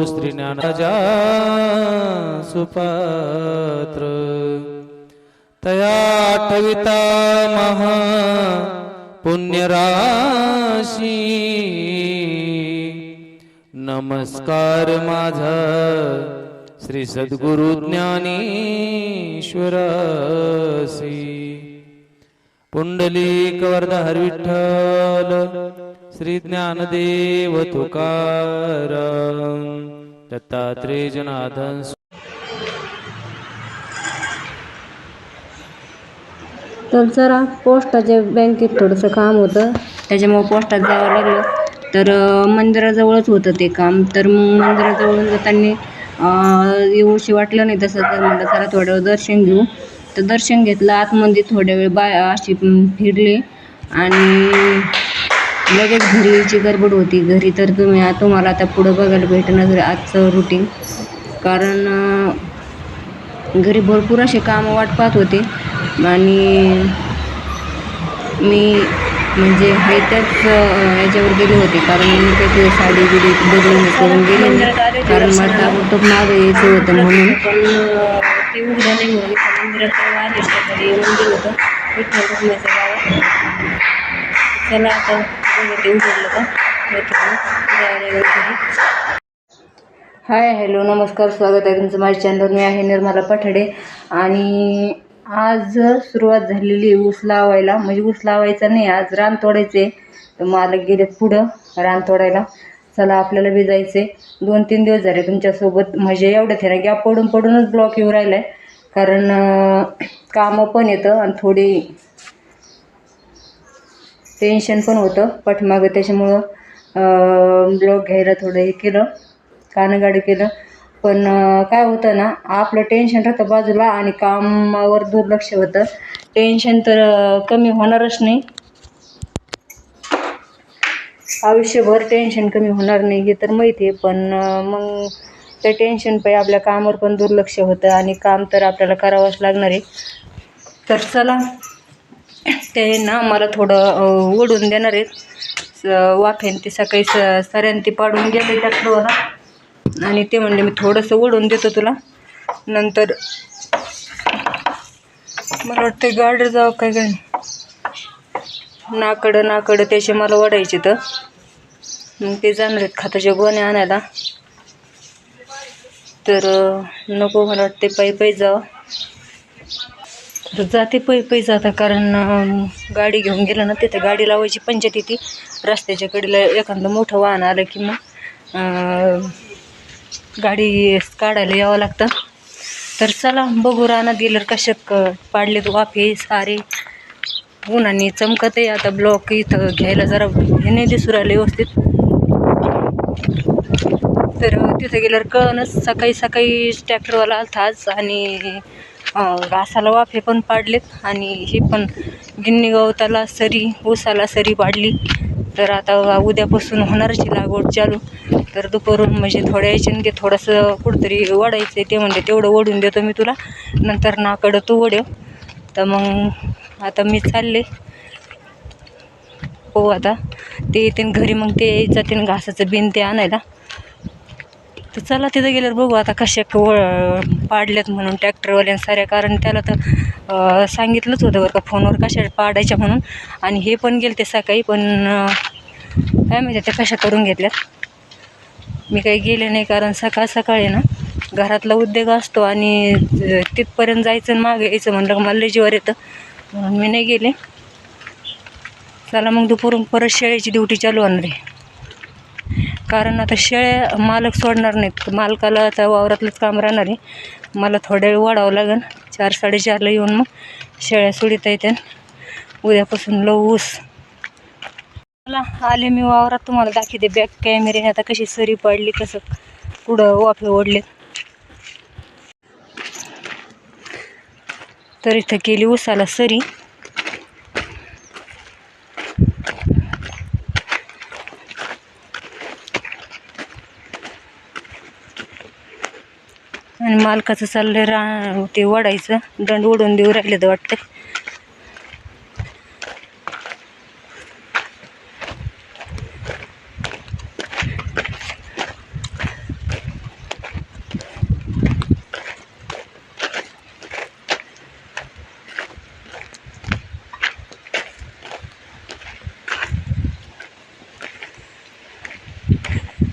श्री ज्ञानराजा सुपात्र. तया ठविता महा पुण्यराशी. नमस्कार माझा श्री सद्गुरु ज्ञानेश्वरासी. पुंडलिक वरदहर हरविठ्ठल श्री ज्ञानदेव तुकाराम. दत्तात्रेय जनार्दन तर जरा पोस्टाच्या बँकेत थोडंसं काम होतं. त्याच्यामुळं पोस्टात जावं लागलं. तर मंदिराजवळच होतं ते काम. तर मग मंदिराजवळून जाताना येऊशी वाटलं नाही तसं तर म्हटलं जरा थोडं वेळ दर्शन घेऊ. तर दर्शन घेतलं. आतमध्ये थोड्या वेळ बाय अशी फिरली. आणि लगेच घरीची गडबड होती. घरी तर तुम्ही तुम्हाला आता पुढं बघायला भेटणार आजचं रुटीन कारण घरी भरपूर असे कामं वाट पाहत होते. आणि मी म्हणजे हे त्याच याच्यावर गेले होते. कारण मी त्याची साडी बिडी बदलून करून गेले कारण मला ताबडतोब मागं यायचं होतं म्हणून. पण ते उघडं नाही म्हणून मंदिरात आले येऊन गेलं होतं. विठ्ठल चला आता का जायला हाय हॅलो नमस्कार स्वागत आहे तुमचं माझ्या चॅनलवर मी आहे निर्मला पठाडे आणि आज सुरुवात झालेली आहे ऊस लावायला. म्हणजे ऊस लावायचा नाही आज रान तोडायचे तर मालक गेले पुढं रान तोडायला. चला आपल्याला बी जायचे दोन तीन दिवस झाले तुमच्यासोबत. म्हणजे एवढं थे ना गॅप पडून पडूनच ब्लॉक येऊ राहिला आहे कारण कामं पण येतं आणि थोडी टेन्शन पण होतं. पाठीमागं त्याच्यामुळं ब्लॉग घ्यायला थोडं हे केलं. कानगाडी केलं. पण काय होतं ना आपलं टेन्शन राहतं बाजूला आणि कामावर दुर्लक्ष होतं. टेन्शन तर कमी होणारच नाही. आयुष्यभर टेन्शन कमी होणार नाही हे तर माहिती आहे. पण मग त्या टेन्शन पाहिजे आपल्या कामावर पण दुर्लक्ष होतं आणि काम तर आपल्याला करावंच लागणार आहे. तर चला ते ना मला थोडं ओढून देणार आहेत. वाफेन ते सकाळी स सऱ्यान ती पाडून गेले ट्रॅक्टरवर. आणि ते म्हणले मी थोडंसं ओढून देतो तुला. नंतर मला वाटतं गाडी जावं काय काय नाकडं नाकडं त्याचे मला ओढायचे तर. मग ते जाणार आहेत खाताच्या गोण्या आणायला. तर नको मला वाटते पायी पायी जावं. तर जाते पै पै जाता कारण गाडी घेऊन गेलं ना तिथे गाडी लावायची पंचायत येते. रस्त्याच्या कडेला एखादं मोठं वाहन आलं की मग गाडी काढायला यावं लागतं. तर चला बघू रानात गेल्यावर कशात क तू वाफे सारे. उन्हाने चमकत आहे आता ब्लॉक इथं घ्यायला जरा हे नाही दिसू राहिलं व्यवस्थित. तर तिथं गेल्यावर कळनच सकाळी सकाळी ट्रॅक्टरवाला आलता आज आणि घासाला वाफे पण पाडलेत आणि हे पण गिन्नी गवताला सरी ऊसाला सरी पाडली. तर आता उद्यापासून होणारची लागवड चालू. तर दुपारून म्हणजे थोड्या याच्याने घे थोडंसं कुठंतरी ओढायचं आहे ते म्हणजे तेवढं ओढून देतो मी तुला. नंतर नाकडं तू ओढव तर मग आता मी चालले. हो आता. ते येते घरी मग ते जाते घासाचं बिन ते आणायला. तर चला तिथं गेल्यावर बघू आता कशा व पाडल्यात म्हणून ट्रॅक्टरवाल्या साऱ्या. कारण त्याला तर सांगितलंच होतं बरं का फोनवर कशा पाडायच्या म्हणून. आणि हे पण गेले ते सकाळी पण काय माहिती त्या कशा करून घेतल्यात. मी काही गेले नाही कारण सकाळ सकाळी ना घरातला उद्योग असतो आणि तिथपर्यंत जायचं आणि मागे यायचं म्हणलं मला लय येतं. म्हणून मी नाही गेले. चला मग दुपारून परत शेळेची ड्युटी चालू होणार आहे. कारण आता शेळ्या मालक सोडणार नाहीत. मालकाला आता वावरातलंच काम राहणार आहे. मला थोड्या वेळ वाढावं लागेल. चार साडेचारला येऊन मग शेळ्या सोडिता येते. उद्यापासून लव ऊस. मला आले मी वावरात. तुम्हाला दाखवते बॅक कॅमेऱ्याने आता कशी सरी पडली कसं कुठं वाफे ओढले तर इथं केली ऊसाला सरी. आणि मालकाचं चाललंय रा ते वडायचं दंड उडून देऊ राहिले तर वाटतं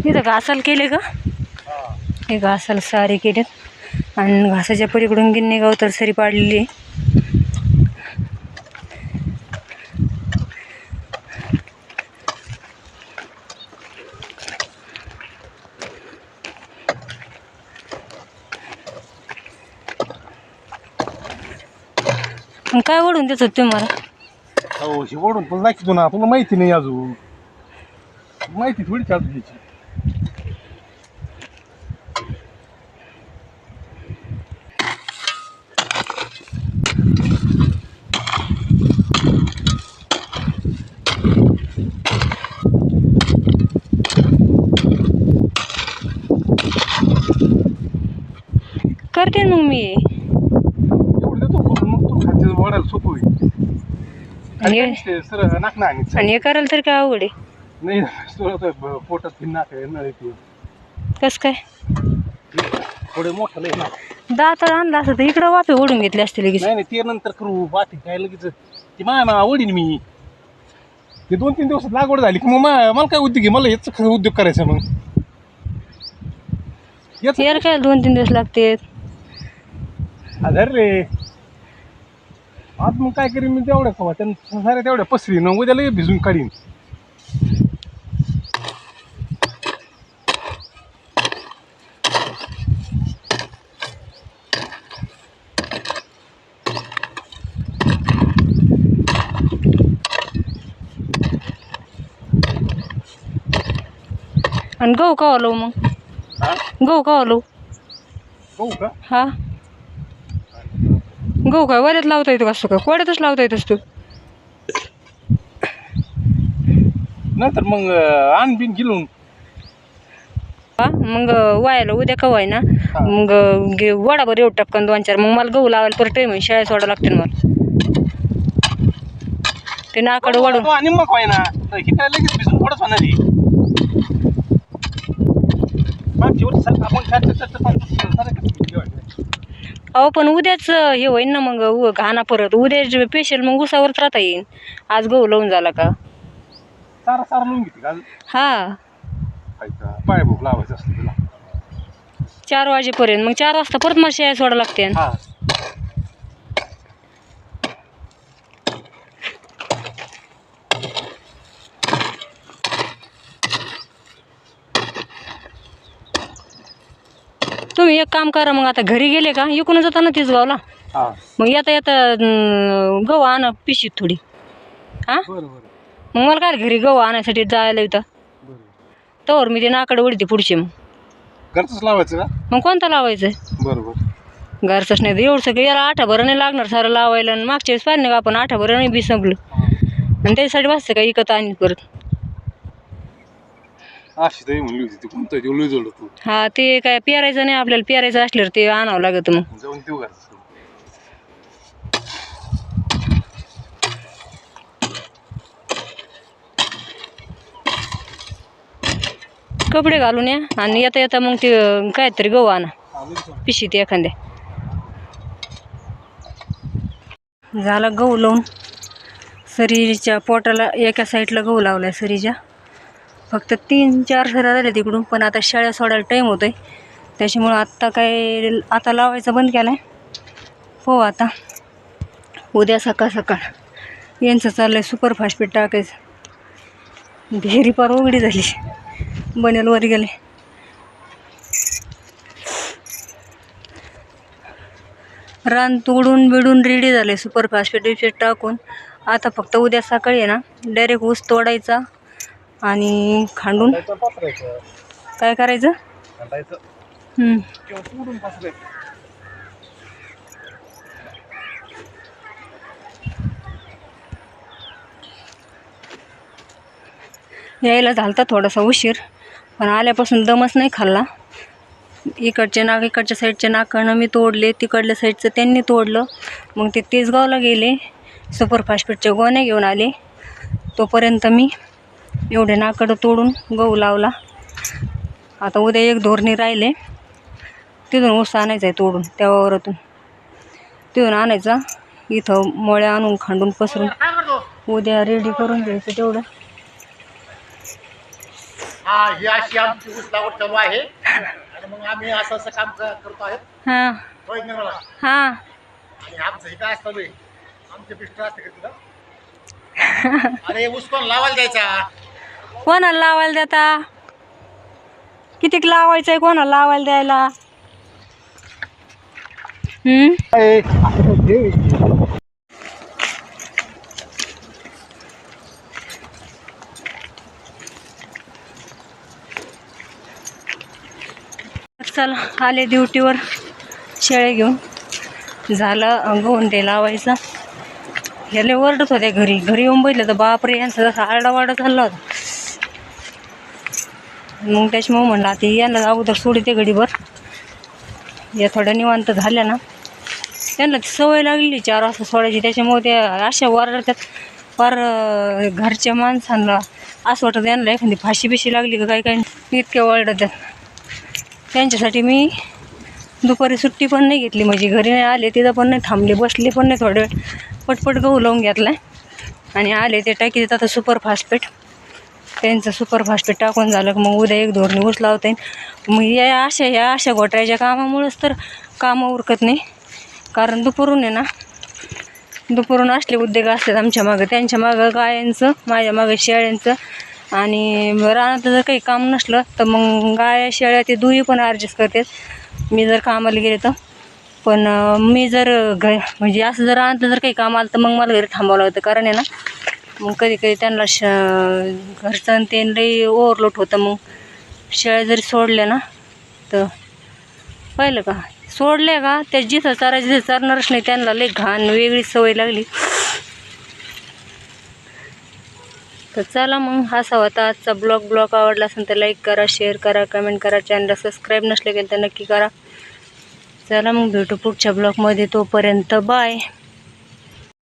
इथं घासाल केले का? हे घासाला सारे केलेत. आणि घासाच्या पलीकडून गिन्नी गाव तर सरी पाडलेली आहे. मग काय ओढून देत होते तुम्हाला हो ओढून पण दाखवतो ना तुला माहिती नाही अजून. माहिती थोडी चालू घ्यायची करते मग मी. आणि आणि हे करायला तर काय अवघड आहे? कसं काय? थोडे मोठं लय ना दात आणला असं तर इकडं वाफे ओढून घेतले असते लगेच. नाही नाही ते नंतर करू बाकी काय लगेच. ती माय मा ओढीन मी. ते दोन तीन दिवसात लागवड झाली की मग मा- मला काय उद्योग आहे? मला याच उद्योग करायचा मग. यार काय दोन तीन दिवस लागते आधार रे आज मग काय करीन मी तेवढ्या खवा त्यांना साऱ्या तेवढ्या पसरी ना उद्या लगेच भिजून काढीन. आणि गहू का आलो मग? हा? गहू का आलो बघू का? हा. गहू काय वऱ्यात लावता येतो कसं का कोड्यातच लावता येत असतो नंतर मग आण बिन गिलून हा? मग वायाला उद्या का वाय ना? मग गे वडाभर एवढं टपकन दोन चार. मग मला गहू लावायला परत टाईम शाळेत सोडावं लागते ना मला. ते नाकडं वाढून. आणि मग काय ना तर लगेच भिजून थोडंच होणार आहे. वर्षी सारखं आपण. अहो पण उद्याच हे होईन ना मग उ घाणा परत. उद्या स्पेशल मग उसावरच राहता येईन. आज गहू लावून झाला का? सारा सारा लावून घेते का हा. खायचा पाय भूक लावायचं असतं तुला चार वाजेपर्यंत. मग चार वाजता परत शाळेत सोडावं लागते. हा. तुम्ही एक काम करा मग आता घरी गेले का? इकडून जाताना तीच गावला. हा. मग येता येता अं, गहू आणा पिशीत थोडी. हा? बरं बरं. मग मला काय घरी गहू आणायसाठी जायला येतं बरं. तवर मी ते नाकडे उडते पुढचे मग. घरचंच लावायचं का? मग कोणता लावायचं? आहे बरं बरं. घरचंच नाही तर एवढं सगळं याला आठाभरं नाही लागणार सारं लावायला. आणि मागच्या वेळेस पाहिजे का आपण आठाभरं नाही बी संपलं. आणि त्याच्यासाठी वाचतं का इकत आणि परत? अशी तरी म्हणली होती ती. कोणतं ते जोड तू. हा ते काय पेरायचं नाही आपल्याला पेरायचं असल्यावर ते आणावं लागतं मग. जाऊन देऊ कपडे घालून या आणि येता येता मग ते काहीतरी गहू आणा. आणू. पिशीत एखाद्या. झाला गहू लावून. सरीच्या पोटाला एका साईडला गहू लावला आहे सरीच्या. फक्त तीन चार सऱ्या झाल्या तिकडून पण आता शाळा सोडायला टाईम होतो आहे त्याच्यामुळं आत्ता काय आता लावायचं बंद केला आहे हो आता. उद्या सकाळ सकाळ. यांचं चाललं आहे सुपर टाकायचं. भेरी पार उघडी झाली. बनेल वर गेले. रान तुडून बिडून रेडी झाले सुपर फास्फेट टाकून. आता फक्त उद्या सकाळी आहे ना डायरेक्ट ऊस तोडायचा. आणि खांडून? काय करायचं? यायला झालता थोडासा उशीर पण आल्यापासून दमच नाही खाल्ला. इकडचे नाक इकडच्या साईडचे नाकानं मी तोडले तिकडल्या साईडचं त्यांनी तोडलं. मग ते तेजगावला गेले सुपर फास्टफूडच्या गोण्या घेऊन आले. तोपर्यंत मी एवढे नाकडं तोडून गहू लावला. आता उद्या एक धोरणी राहिले. तिथून ऊस आणायचा आहे तोडून त्या वावरातून. तिथून आणायचा. इथं मळ्या आणून खांडून पसरून. उद्या रेडी करून घ्यायचं तेवढं. हा ही अशी आमची ऊस लागवड चालू आहे. आणि मग आम्ही असं असं काम क- करतो आहे. हां. हां. आणि आमचं हे काय आहे आमचे पिस्टर असते का तुला अरे ऊस कोण लावायला द्यायचा? कोणाला लावायला देता? कितीक लावायचं आहे कोणाला लावायला द्यायला? हम्म? चला आले ड्युटीवर शेळे घेऊन. झालं गहून ते लावायचं. ह्याला ओरडत होत्या घरी. घरी येऊन बघितलं तर बापरे यांचा जसा आरडा वाडा चालला होता. मग त्याच्यामुळे म्हणलं आता यांना अगोदर सोडते घडीभर. या थोड्या निवांत झाल्या ना. त्यांना ती सवय लागली चार वाजता सोडायची. त्याच्यामुळे त्या अशा वारडतात फार घरच्या माणसांना असं वाटतं त्यांना एखादी फाशी बिशी लागली का काही काही इतके वरडतात त्यांच्यासाठी मी दुपारी सुट्टी पण नाही घेतली. म्हणजे घरी नाही आले तिथं पण नाही थांबले बसले पण नाही थोडे वेळ. पटपट गहू लावून घेतला आणि आले ते टाकी देतात आता सुपर फास्टपेट त्यांचं सुपरफास्ट टाकून झालं. की मग उद्या एक धोरणी ऊस लावता. येईल मग या अशा ह्या अशा घोटाळ्याच्या कामामुळंच तर कामं उरकत नाही. कारण दुपारून आहे ना दुपारून असले उद्योग असतात आमच्या मागं. त्यांच्या मागं गायांचं माझ्या मागं शेळ्यांचं. आणि रानात जर काही काम नसलं तर मग गाया शेळ्या ते दुही पण ॲडजस्ट करतात. मी जर कामाला गेले तर. पण मी जर घ म्हणजे असं जर रानात जर काही काम आलं तर मग मला घरी थांबावं लागतं. कारण आहे ना मग कधी कधी त्यांना श घरचं ते लई ओव्हरलोट होतं. मग शेळ्या जरी सोडल्या ना तर पाहिलं का? सोडल्या का? त्या जिथं चारा जिथं चारणारच नाही. त्यांना लई घाण वेगळी सवय लागली. तर चला मग असा होता आजचा ब्लॉग. ब्लॉग आवडला असेल तर लाईक करा शेअर करा कमेंट करा. चॅनलला सबस्क्राईब नसले गेलं तर नक्की करा. चला मग भेटू पुढच्या ब्लॉगमध्ये. तोपर्यंत बाय